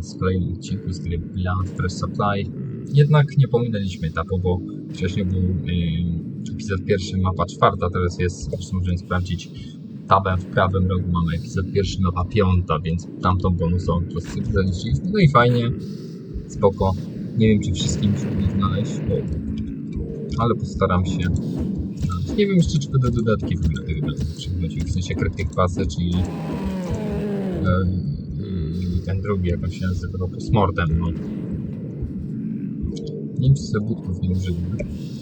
z kolejnym odcinku z gry Beyond Fresh Supply. Jednak nie pominęliśmy etapu, bo wcześniej był yy, epizod pierwszy, mapa czwarta, teraz jest, zresztą możemy sprawdzić tabem w prawym rogu mamy epizod pierwszy, mapa piąta, więc tamtą bonusową po prostu. No i fajnie, spoko. Nie wiem, czy wszystkim się znaleźć, bo... ale postaram się. Nie wiem jeszcze, czy będą dodatki w ogóle przychodzić, w sensie krytyk pasy, czyli e, ten drugi, jak on się nazywał, postmortem, no. Nie wiem, czy sobie budków nie użyłem.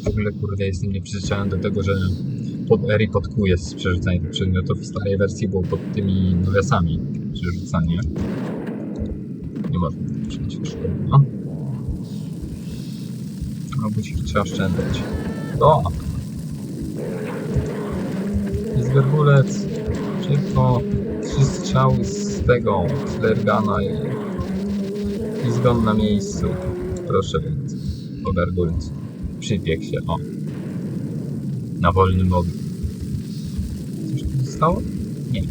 W ogóle, kurde, jestem nieprzyzwyczajony do tego, że pod Q jest przerzucanie tych przedmiotów. W starej wersji było pod tymi nawiasami przerzucanie. Nie można przyjąć szkoda. No, buciki trzeba oszczędzać. O! Jest wielbulec. Szybko. Trzy strzały z tego, z Lergana i, i zgon na miejscu. Proszę bardzo. Obergulc. Przypiek się, o. Na wolnym ogniu. Coś tu zostało? Nie.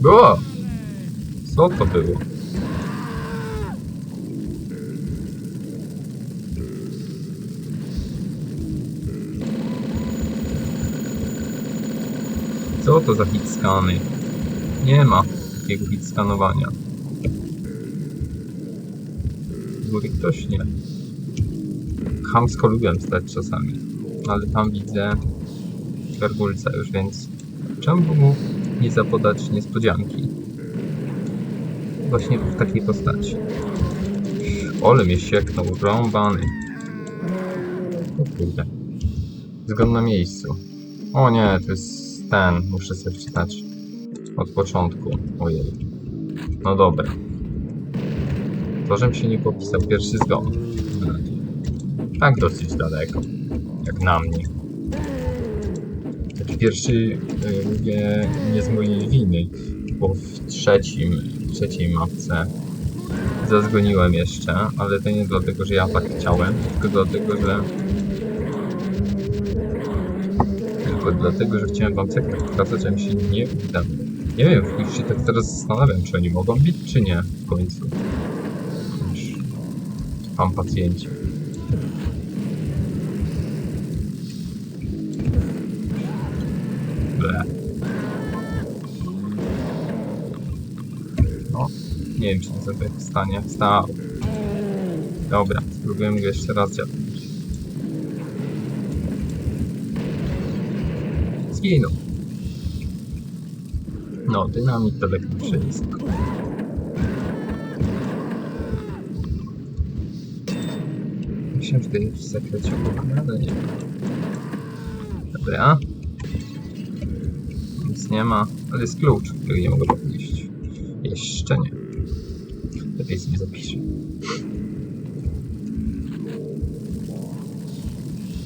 Było! Co to było? Co to za hit skany? Nie ma takiego hit skanowania. Ktoś nie. Chamsko lubię stać czasami, ale tam widzę gargulca już, więc czemu mu nie zapodać niespodzianki? Właśnie w takiej postaci. Ole mnie sieknął, rąbany. O kurde. Zgon miejscu. O nie, to jest ten, muszę sobie wczytać od początku. Ojej. No dobra. To, żebym się nie popisał pierwszy zgon. Tak dosyć daleko. Jak na mnie. Taki pierwszy, mówię, nie z mojej winy, bo w trzecim, trzeciej mapce zazgoniłem jeszcze, ale to nie dlatego, że ja tak chciałem, tylko dlatego, że tylko dlatego, że chciałem wam cekrę pokazać, a mi się nie uda. Nie wiem, już się tak teraz zastanawiam, czy oni mogą bić, czy nie w końcu. Już mam pacjenci. Ble. No, nie wiem, czy to sobie wstanie. Wstał. Dobra, spróbujemy go jeszcze raz dziabnąć. Zginął. No, dynamit tak wszystko. Myślałem, że to jest w sekrecie nie. Dobra. Nic nie ma, ale jest klucz, który nie mogę podnieść. Jeszcze nie. Lepiej sobie zapiszę.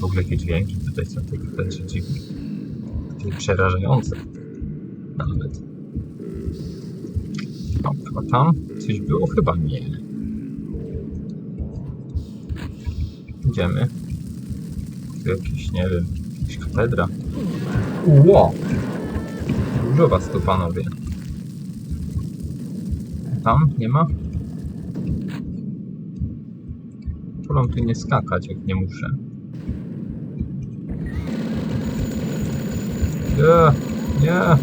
W ogóle jakie dźwięki tutaj są takie takie dziwne. Przerażające. Nawet. O, a tam coś było? Chyba nie. Idziemy. Tu jakiś, nie wiem, jakaś katedra. Ło! Dużo was tu, panowie. Tam? Nie ma? Wolę tu nie skakać, jak nie muszę. Nie, nie.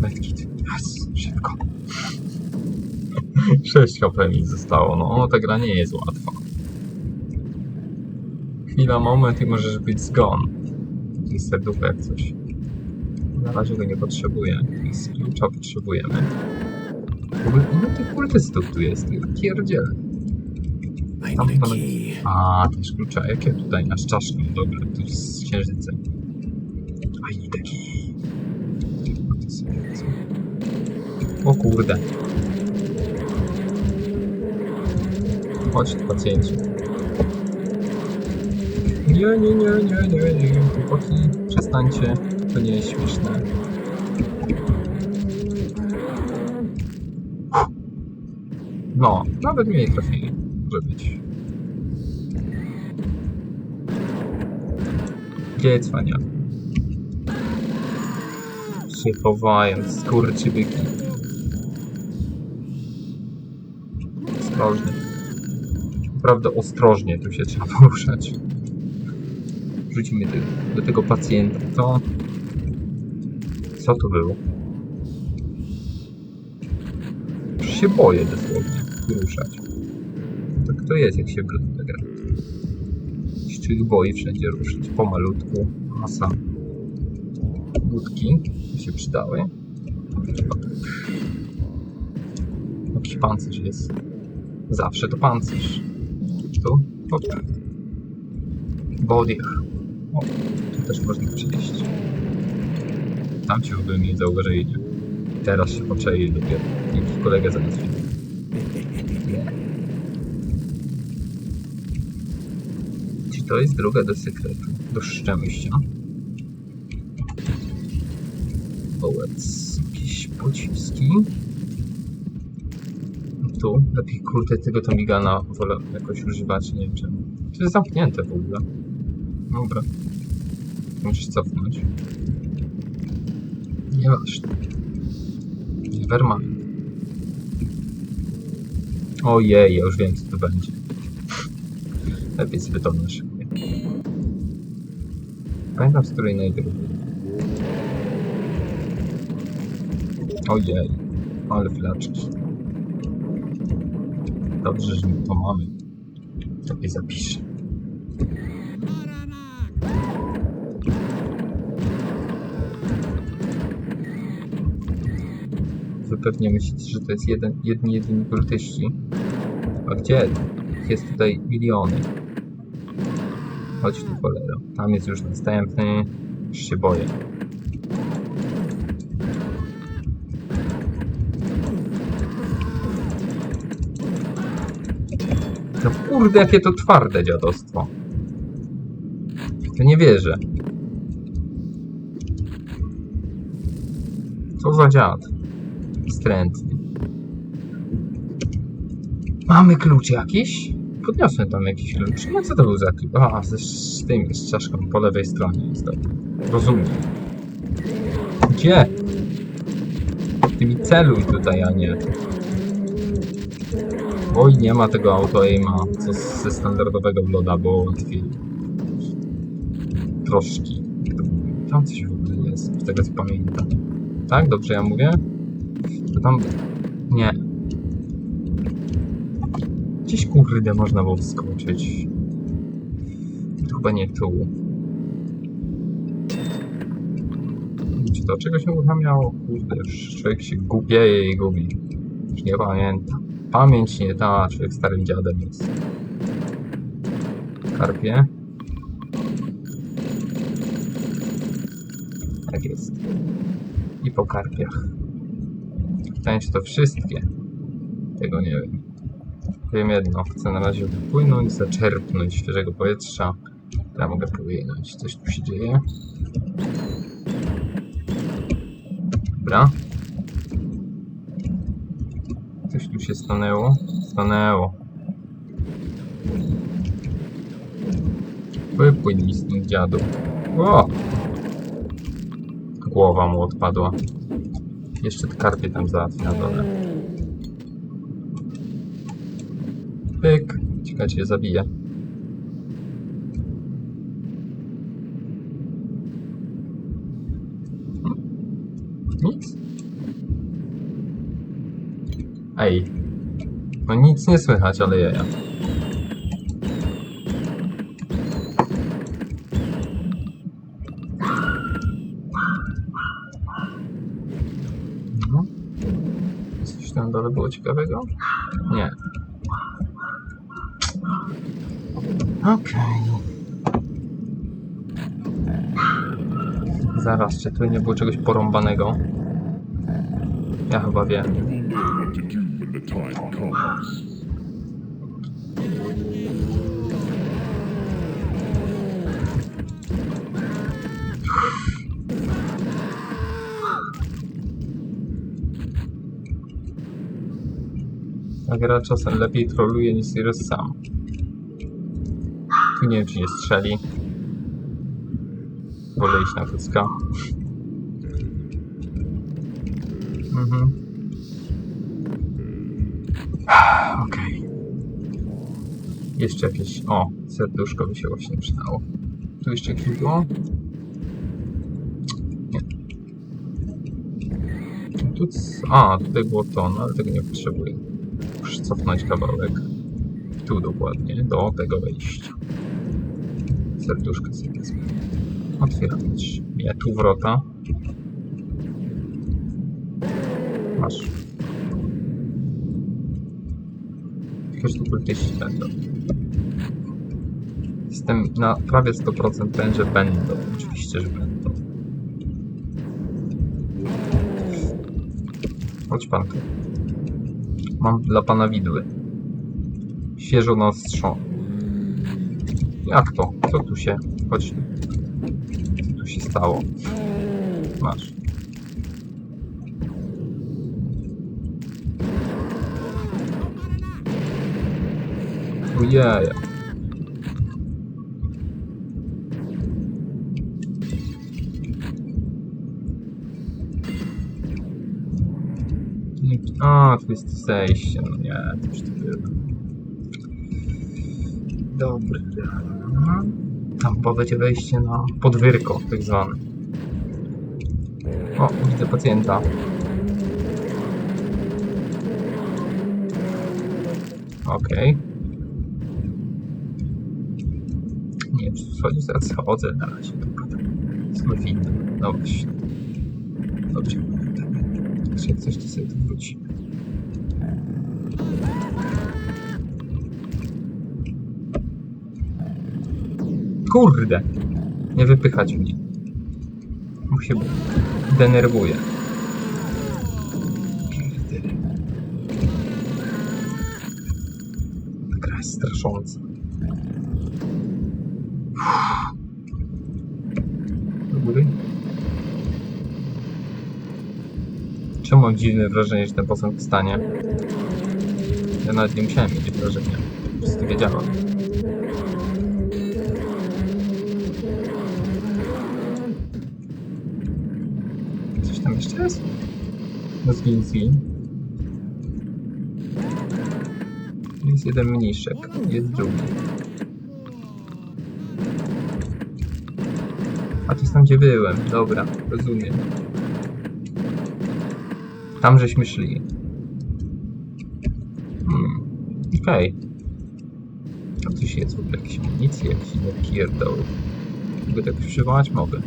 Medkit. Yes, szybko. 6 HP mi zostało. No, ta gra nie jest łatwa. Chwila, moment i możesz być zgon. Taki jak coś. Na razie go nie potrzebuję. Z klucza potrzebujemy. W ogóle ile tych kultystów tu jest? Ja. Tam need a też klucza. Jakie tutaj? Aż czaszką. Dobra, to jest z księżycem. A i taki. No to. O kurde. Chodź tu pacjenci. Nie, nie, nie, nie, nie, nie. Chłopaki, przestańcie. To nie jest śmieszne. No, nawet mnie nie trafili. Może być. Gdzie jest Fania? się chowają, skurczybyki. Ostrożnie. Naprawdę ostrożnie tu się trzeba poruszać. Wrzucimy do, do tego pacjenta. To... Co to było? Już się boję dosłownie ruszać. To jest, jak się lutę gra? Się ich boi wszędzie ruszyć. Pomalutku. Masa. Budki się przydały. Jakiś pancerz jest. Zawsze to pancerz. Tu? Hop. Body. O, tu też można przejść. Tam ci w ogóle nie zauważyli. Teraz się poczeili dopiero. Dzięki kolegę załatwili. Nie. To jest droga do sekretu? Do szczęścia? Ołec. Jakieś pociski. Tu? Lepiej kurde tego Tomigana wolę jakoś używać, nie wiem czemu. To jest zamknięte w ogóle. Dobra. Musisz cofnąć. Nieważne. Nevermind. Ojej, ja już wiem co to będzie. Lepiej sobie to naszykuję. Pamiętam z której najpierw. Ojej, ale flaczki. Dobrze, że my to mamy. Lepiej zapiszę. Wy pewnie myślicie, że to jest jeden, jedni, jedyni kultyści. A gdzie? Jest tutaj miliony. Chodź tu cholera. Tam jest już następny. Już się boję. No kurde, jakie to twarde dziadostwo. Nie wierzę. Co za dziad? Wstrętny. Mamy klucz jakiś? Podniosłem tam jakiś klucz. No co to był za klucz? A, ze, z tym, z czaszką po lewej stronie jest to. Rozumiem. Gdzie? Ty mi celuj tutaj, a nie. Oj, nie ma tego auto aima, co z- ze standardowego bloda, bo łatwiej. Troszki. Tam coś w ogóle jest, z tego co pamiętam. Tak? Dobrze ja mówię? To tam... Nie. Gdzieś kurde można było wskoczyć. To chyba nie tu. Czy to czegoś nie uruchamiało? Kurde, już człowiek się głupieje i gubi. Już nie pamiętam. Pamięć nie ta, człowiek starym dziadem jest. Karpie. Tak jest. I po karpiach. Pytanie, czy to wszystkie? Tego nie wiem. Wiem jedno, chcę na razie wypłynąć, zaczerpnąć świeżego powietrza. Ja mogę płynąć, coś tu się dzieje. Dobra. Coś tu się stanęło? Stanęło. Wypłyń stąd dziadu. O! Głowa mu odpadła. Jeszcze te karpie tam załatwi na Pyk. Ciekawe, czy. Nic. Ej. No nic nie słychać, ale jaja. No. Coś tam dole było ciekawego? Nie. Okej. Zaraz, czy tu nie było czegoś porąbanego? Ja chyba wiem. Ta gra czasem lepiej troluje niż Sirius sam. Nie wiem, czy nie strzeli. Wolę iść na kucka. Mhm. Okej. Jeszcze jakieś... O, serduszko by się właśnie przydało. Tu jeszcze jakieś było? Tu... A, tutaj było to, no ale tego nie potrzebuję. Muszę cofnąć kawałek. Tu dokładnie, do tego wejścia. Serduszko sobie wezmę. Otwierać. Nie, tu wrota. Masz. Że tu kultyści będą. Jestem na prawie 100% pewien, że będą. Oczywiście, że będą. Chodź pan. Mam dla pana widły. Świeżo nastrzą. Jak to? Co tu się... Chodź. Co tu się stało? Masz. Ojej. A, tu jest zejście. No nie, to już to było. Dobra. Tam będzie wejście na podwyrko, tak zwane. O, widzę pacjenta. Okej. Nie, wchodzić zaraz chodzę na razie. Skurwinę. No właśnie. Dobrze. Jeszcze coś to sobie tu wrócimy. Kurde! Nie wypychać mnie. Bo się denerwuje. Kurde. Ta gra jest strasząca. Do góry? Czemu mam dziwne wrażenie, że ten posąg wstanie? Ja nawet nie musiałem mieć wrażenia. Prostu wiedziałem. Jest? No zgin. Jest jeden mniszek, jest drugi. A to jest tam, gdzie byłem. Dobra, rozumiem. Tam żeśmy szli. Hmm. Okej. Tam coś jest w ogóle, jakieś amunicje, jakiś inny pierdol. Mogę jakoś przywołać? Mogę.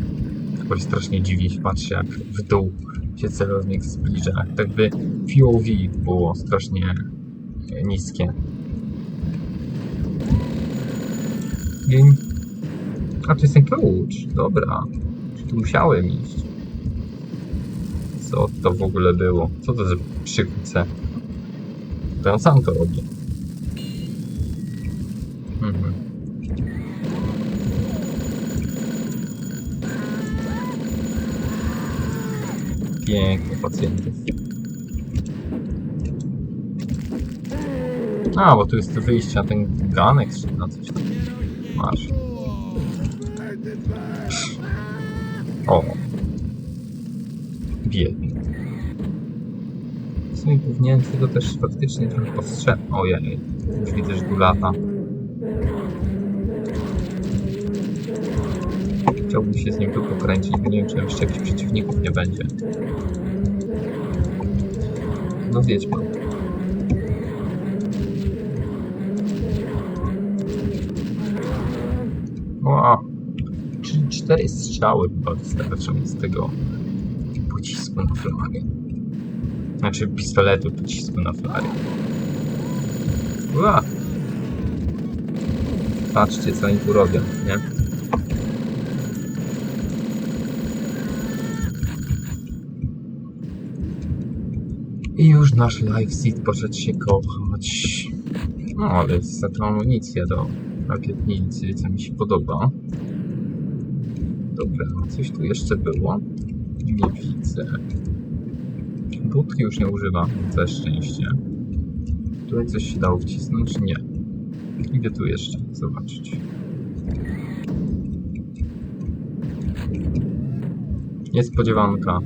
Że strasznie dziwnie się patrzy, jak w dół się celownik zbliża. Tak by POV było strasznie niskie. I... A to jest ten klucz. Dobra. Tu musiałem iść? Co to w ogóle było? Co to za przykuce? To on sam to robi. Pięknie pacjentów. A, bo tu jest wyjście na ten ganek, czy na coś tam. Masz. O. Biedny. W sumie powinienem tego też faktycznie trochę postrzegać. Ojej, już widzę, że tu lata. Chciałbym się z nim tu pokręcić, bo nie wiem, czy tam jeszcze jakichś przeciwników nie będzie. No zjedź pan. O, czyli cztery strzały chyba wystarczą z tego pocisku na flagę. Znaczy pistoletu pocisku na flagę. Ua! Patrzcie co oni tu robią, nie? I już nasz live seed poszedł się kochać. No, ale jest za tą amunicję do rakietnicy, co mi się podoba. Dobra, coś tu jeszcze było? Nie widzę. Budki już nie używam, całe szczęście. Tutaj coś się dało wcisnąć? Nie. Idę tu jeszcze zobaczyć. Niespodziewanka.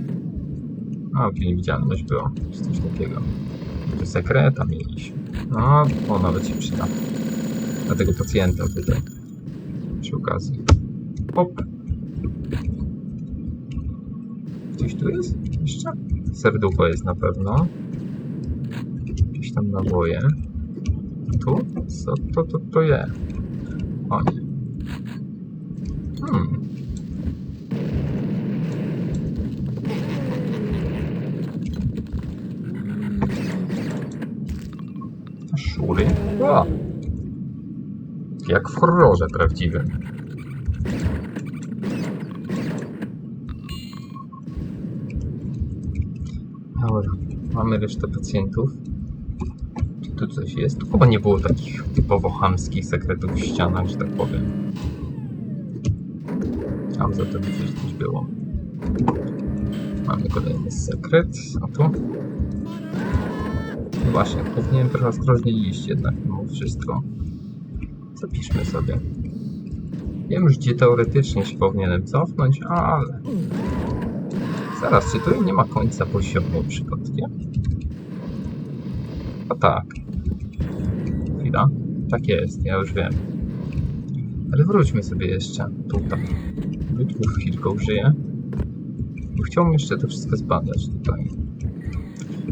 A, tu niewidzialność była. Czy coś takiego. Tu sekreta mieliśmy. No, o, nawet się przyda. Dla tego pacjenta tutaj. Przy okazji. Hop. Gdzieś tu jest? Jeszcze? Serducho jest na pewno. Jakieś tam naboje. Tu? Co to, to, to jest? O nie. Hmm. Jak w horrorze prawdziwym. Dobra, mamy resztę pacjentów. Czy tu coś jest? Tu chyba nie było takich typowo chamskich sekretów w ścianach, że tak powiem. Tam za to gdzieś coś było. Mamy kolejny sekret. A tu? Właśnie, powinienem trochę ostrożniej iść jednak wszystko. Zapiszmy sobie. Wiem już, gdzie teoretycznie się powinienem cofnąć, ale... Zaraz, czy tu nie ma końca poziomu przypadkiem? A tak. Chwila. Tak jest, ja już wiem. Ale wróćmy sobie jeszcze tutaj. Wytwórz chwilkę użyję. Bo chciałbym jeszcze to wszystko zbadać tutaj.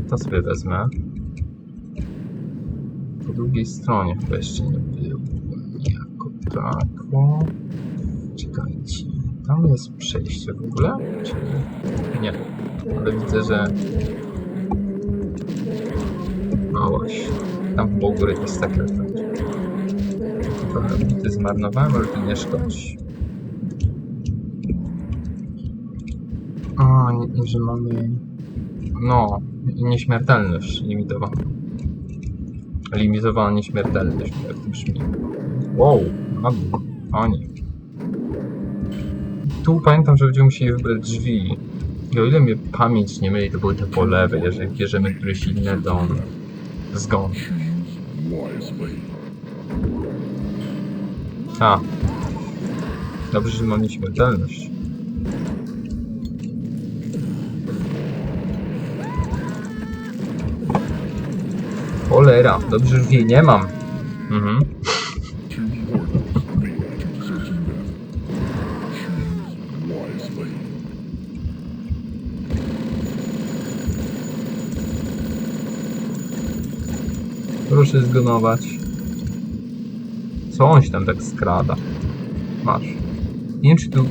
To sobie wezmę. Po drugiej stronie chyba jeszcze nie było. Jako tako. Czekajcie. Tam jest przejście w ogóle? Czy nie? Nie. Ale widzę, że... No właśnie. Tam u góry jest sekret. Trochę bity zmarnowałem, ale to nie szkodzi. A, nie, że mamy... No, nieśmiertelność limitowana. Limitowana nieśmiertelność, jak to brzmi. Wow, na dół. O nie. Tu pamiętam, że będziemy musieli wybrać drzwi. I o ile mnie pamięć nie myli, to były te po lewej, jeżeli bierzemy któryś inny dom. Zgon. A. Dobrze, że mam nieśmiertelność. Cholera, dobrze, że jej nie mam. Mhm. Proszę zgonować. Co on się tam tak skrada? Masz. Nie wiem, czy tu...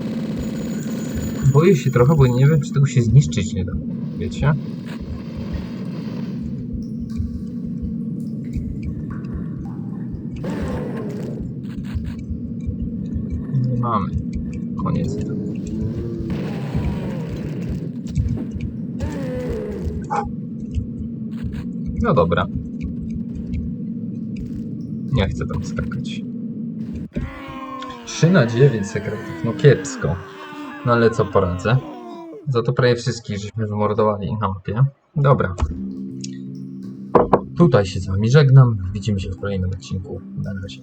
Boję się trochę, bo nie wiem, czy tego się zniszczyć nie da. Wiecie? Nie mamy. Koniec. No dobra. Nie chcę tam skakać. 3 na 9 sekretów, no kiepsko. No ale co poradzę? Za to prawie wszystkich żeśmy wymordowali na mapie. Dobra. Tutaj się z wami żegnam. Widzimy się w kolejnym odcinku. Na razie.